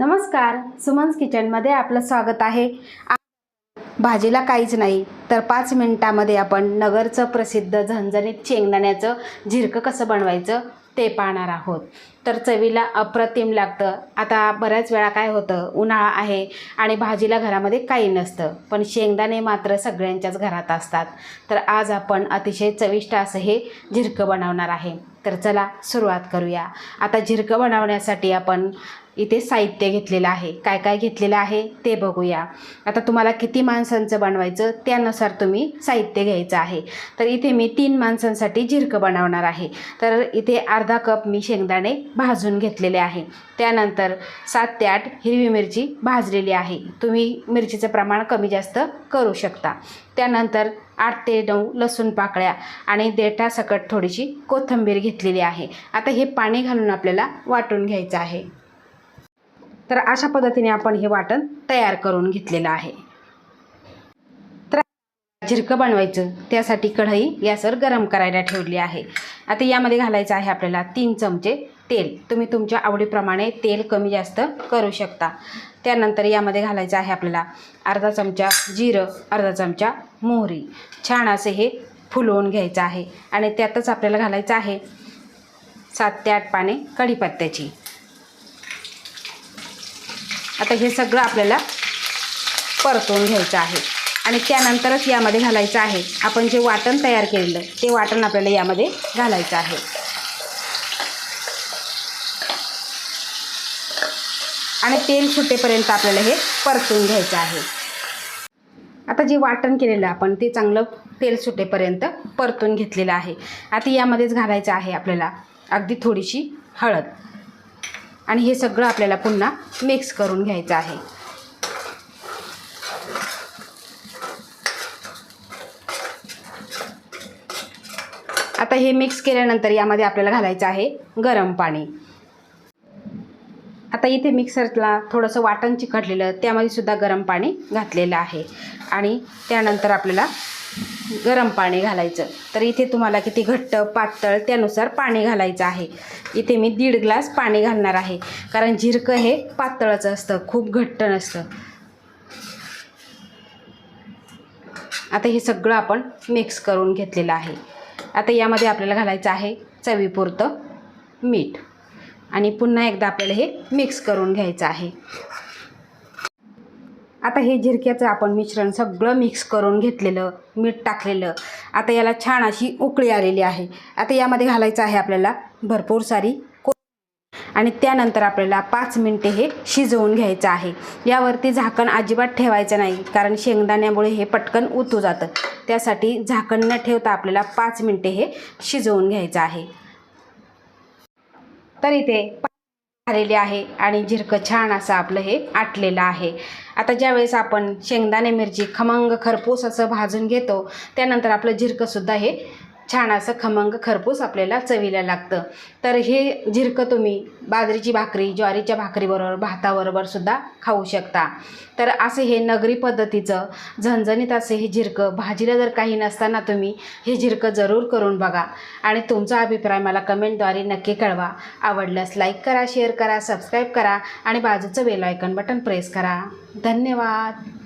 नमस्कार सुमन्स किचनमध्ये आपलं स्वागत आहे. भाजीला काहीच नाही तर पाच मिनिटामध्ये आपण नगरचं प्रसिद्ध झणझणीत शेंगदाण्याचं झिरकं कसं बनवायचं ते पाहणार आहोत. तर चवीला अप्रतिम लागतं. आता बऱ्याच वेळा काय होतं उन्हाळा आहे आणि भाजीला घरामध्ये काही नसतं पण शेंगदाणे मात्र सगळ्यांच्याच घरात असतात. तर आज आपण अतिशय चविष्ट असं हे झिरकं बनवणार आहे. तर चला सुरुवात करूया. आता झिरकं बनवण्यासाठी आपण इथे साहित्य घेतलेलं आहे. काय काय घेतलेलं आहे ते बघूया. आता तुम्हाला किती माणसांचं बनवायचं त्यानुसार तुम्ही साहित्य घ्यायचं आहे. तर इथे मी तीन माणसांसाठी झिरकं बनवणार आहे. तर इथे अर्धा कप मी शेंगदाणे भाजून घेतलेले आहे. त्यानंतर सात ते आठ हिरवी मिरची भाजलेली आहे. तुम्ही मिरचीचं प्रमाण कमी जास्त करू शकता. त्यानंतर आठ ते नऊ लसूण पाकळ्या आणि देठासकट थोडीशी कोथिंबीर घेतलेली आहे. आता हे पाणी घालून आपल्याला वाटून घ्यायचं आहे. तर अशा पद्धतीने आपण हे वाटण तयार करून घेतलेलं आहे. झिरकं बनवायचं त्यासाठी कढई गॅसवर गरम करायला ठेवली आहे. आता यामध्ये घालायचं आहे आपल्याला तीन चमचे तेल. तुम्ही तुमच्या आवडीप्रमाणे तेल कमी जास्त करू शकता. त्यानंतर यामध्ये घालायचं आहे आपल्याला अर्धा चमचा जिरं अर्धा चमचा मोहरी. छान असे हे फुलवून घ्यायचं आहे. आणि त्यातच आपल्याला घालायचं आहे सात ते आठ पाने कढीपत्त्याची. आता हे सगळं आपल्याला परतवून घ्यायचं आहे. आणि त्यानंतरच यामध्ये घालायचं आहे. आपण जे वाटण तयार केलेलं ते वाटण आपल्याला यामध्ये घालायचं आहे. आणि तेल सुटेपर्यंत आपल्याला हे परतून घ्यायचं आहे. आता जे वाटण केलेलं आपण ते चांगलं तेल सुटेपर्यंत परतून घेतलेलं आहे. आता यामध्येच घालायचं आहे आपल्याला अगदी थोडीशी हळद. आणि हे सगळं आपल्याला पुन्हा मिक्स करून घ्यायचं आहे. आता हे मिक्स केल्यानंतर यामध्ये आपल्याला घालायचं आहे गरम पाणी. आता इथे मिक्सरला थोडंसं वाटण चिकटलेलं त्यामध्ये सुद्धा गरम पाणी घातलेलं आहे. आणि त्यानंतर आपल्याला गरम पाणी घालायचं. तर इथे तुम्हाला किती घट्ट पातळ त्यानुसार पाणी घालायचं आहे. इथे मी दीड ग्लास पाणी घालणार आहे. कारण झिरकं हे पातळचं असतं खूप घट्ट नसतं. आता हे सगळं आपण मिक्स करून घेतलेलं आहे. आता यामध्ये आपल्याला घालायचं आहे चवीपुरतं मीठ. आणि पुन्हा एकदा आपल्याला हे मिक्स करून घ्यायचं आहे. आता हे झिरक्याचं आपण मिश्रण सगळं मिक्स करून घेतलेलं मीठ टाकलेलं. आता याला छान अशी उकळी आलेली आहे. आता यामध्ये घालायचं आहे आपल्याला भरपूर सारी आणि त्यानंतर आपल्याला पाच मिनटे हे शिजवून घ्यायचं आहे. यावरती झाकण अजिबात ठेवायचं नाही कारण शेंगदाण्यामुळे हे पटकन उतू जातं. त्यासाठी झाकण न ठेवता आपल्याला पाच मिनटे हे शिजवून घ्यायचं आहे. तर इथे झालेले आहे आणि झिरकं छान असं आपलं हे आटलेलं आहे. आता ज्यावेळेस आपण शेंगदाणे मिरची खमंग खरपूस असं भाजून घेतो त्यानंतर आपलं झिरकंसुद्धा हे छान असं खमंग खरपूस आपल्याला चवीला लागतं. तर हे झिरकं तुम्ही बाजरीची भाकरी ज्वारीच्या भाकरीबरोबर भाताबरोबर सुद्धा खाऊ शकता. तर असं हे नगरी पद्धतीचं झणझणीत असे हे झिरकं भाजीला जर काही नसताना तुम्ही हे झिरकं जरूर करून बघा. आणि तुमचा अभिप्राय मला कमेंटद्वारे नक्की कळवा. आवडल्यास लाईक करा शेअर करा सबस्क्राईब करा आणि बाजूचं बेलायकन बटन प्रेस करा. धन्यवाद.